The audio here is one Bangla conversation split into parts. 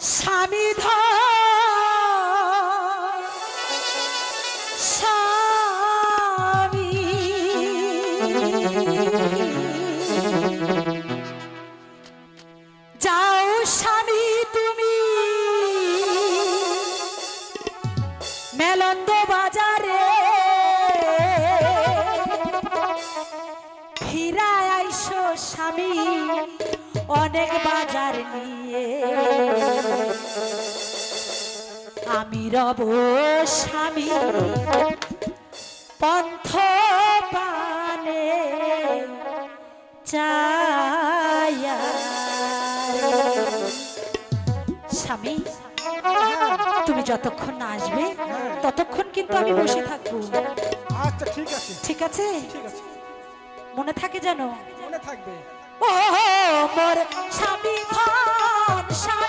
সানিধ স্বামী। যাও স্বামী তুমি। মেলন্দ বাজারে ফিরা আইসো স্বামী অনেক বাজার নিয়ে। আমি রব স্বামী। পন্থ পানে চায়া। স্বামী হ্যাঁ, তুমি যতক্ষণ না আসবে ততক্ষণ কিন্তু আমি বসে থাকব। আচ্ছা, ঠিক আছে। মনে থাকে যেন? মনে থাকবে। ও মোর স্বামী ধন স্বামী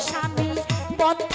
স্বামী বদ্ধ